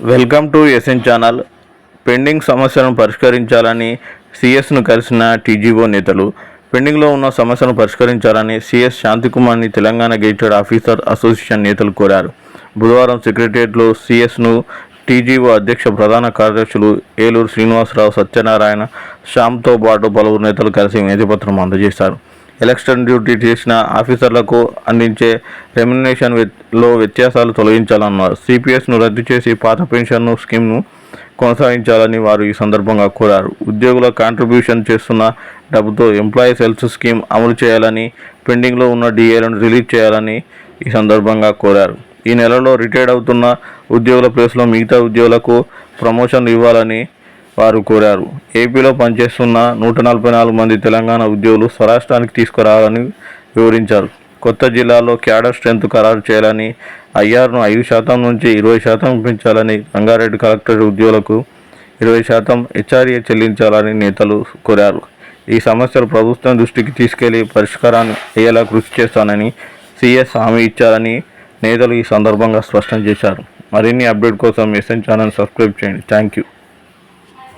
Welcome to SN channel. Pending సమస్యలను పరిష్కరించాలని సిఎస్ను కలిసిన టీజీఓ నేతలు పెండింగ్లో ఉన్న సమస్యలను పరిష్కరించాలని సిఎస్ శాంతికుమార్ని తెలంగాణ గెజిటెడ్ ఆఫీసర్ అసోసియేషన్ నేతలు కోరారు. బుధవారం సెక్రటరియట్లో సిఎస్ను టీజీఓ అధ్యక్ష ప్రధాన కార్యదర్శులు ఏలూరు శ్రీనివాసరావు సత్యనారాయణ శ్యామ్తో పాటు పలువురు నేతలు కలిసి వినతిపత్రం అందజేశారు. ఎలక్షన్ డ్యూటీ చేసిన ఆఫీసర్లకు అందించే రెమ్యునేషన్లో వ్యత్యాసాలు తొలగించాలన్నారు సిపిఎస్ను రద్దు చేసి పాత పెన్షన్ స్కీమ్ను కొనసాగించాలని వారు ఈ సందర్భంగా కోరారు. ఉద్యోగుల కాంట్రిబ్యూషన్ చేస్తున్న డబ్బుతో ఎంప్లాయీస్ హెల్త్ స్కీమ్ అమలు చేయాలని పెండింగ్లో ఉన్న డిఏలను రిలీజ్ చేయాలని ఈ సందర్భంగా కోరారు. ఈ నెలలో రిటైర్డ్ అవుతున్న ఉద్యోగుల ప్లేస్లో మిగతా ఉద్యోగులకు ప్రమోషన్లు ఇవ్వాలని వారు కోరారు. ఏపీలో పనిచేస్తున్న నూట నలభై నాలుగు మంది తెలంగాణ ఉద్యోగులు స్వరాష్ట్రానికి తీసుకురావాలని వివరించారు. కొత్త జిల్లాలో క్యాడర్ స్ట్రెంత్ ఖరారు చేయాలని ఐఆర్ను ఐదు శాతం నుంచి ఇరవై శాతం పెంచాలని రంగారెడ్డి కలెక్టర్ ఉద్యోగులకు ఇరవై శాతం హెచ్ఆర్ఏ చెల్లించాలని నేతలు కోరారు. ఈ సమస్యలు ప్రభుత్వం దృష్టికి తీసుకెళ్ళి పరిష్కారాన్ని అయ్యేలా కృషి చేస్తానని సీఎస్ హామీ ఇచ్చారని నేతలు ఈ సందర్భంగా స్పష్టం చేశారు. మరిన్ని అప్డేట్ కోసం ఎస్ఎన్ ఛానల్ సబ్స్క్రైబ్ చేయండి. Thank you.